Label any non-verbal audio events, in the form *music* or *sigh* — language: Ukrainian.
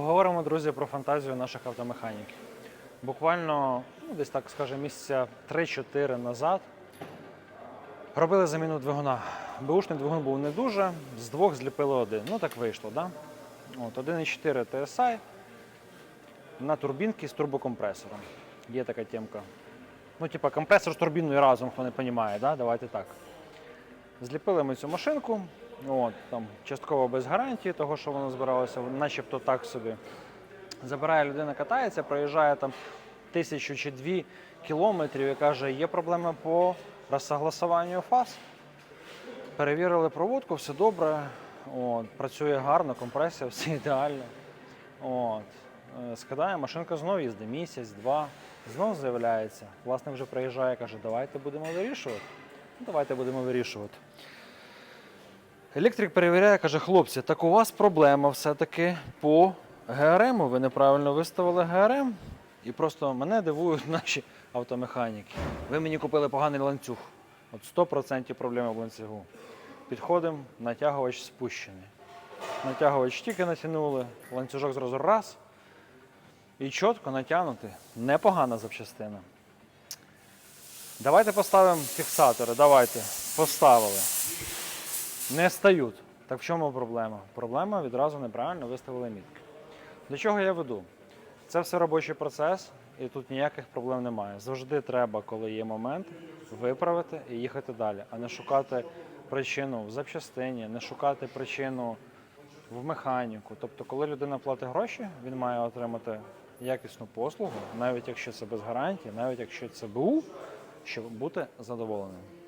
Поговоримо, друзі, про фантазію наших автомеханіків. Буквально, ну, десь так скажемо, місяця 3-4 назад робили заміну двигуна. Бушний двигун був не дуже, з двох зліпили один. Ну так вийшло, да? От, 1,4 TSI на турбінки з турбокомпресором. Є така темка. Ну, типа компресор з турбіною разом, хто не розуміє, да? давайте так. Зліпили ми цю машинку, от, там, частково без гарантії, того, що воно збиралося, начебто так собі. Забирає людина, катається, проїжджає там тисячу чи дві кілометрів і каже, є проблема по розсогласуванню фаз. Перевірили проводку, все добре, от, працює гарно, компресія, *laughs* все ідеально. От. е, Скидає, машинка знову їздить місяць, два, знову з'являється. Власник вже приїжджає, каже, давайте будемо вирішувати. Ну, Давайте будемо вирішувати. Електрик перевіряє, каже, хлопці, так у вас проблема все-таки по ГРМ. Ви неправильно виставили ГРМ. І просто мене дивують *laughs* наші автомеханіки. Ви мені купили поганий ланцюг. От 100% проблеми в ланцюгу. Підходимо, натягувач спущений. Натягувач тільки натягнули, ланцюжок зразу раз. І чітко натягнути. Непогана запчастина. Давайте поставимо фіксатори. Давайте. Поставили. Не стають. Так в чому проблема? Проблема відразу неправильно виставили мітки. До чого я веду? Це все робочий процес, і тут ніяких проблем немає. Завжди треба, коли є момент, виправити і їхати далі, а не шукати причину в запчастині, не шукати причину в механіку. Тобто, коли людина платить гроші, він має отримати якісну послугу, навіть якщо це без гарантії, навіть якщо це БУ, щоб бути задоволеним.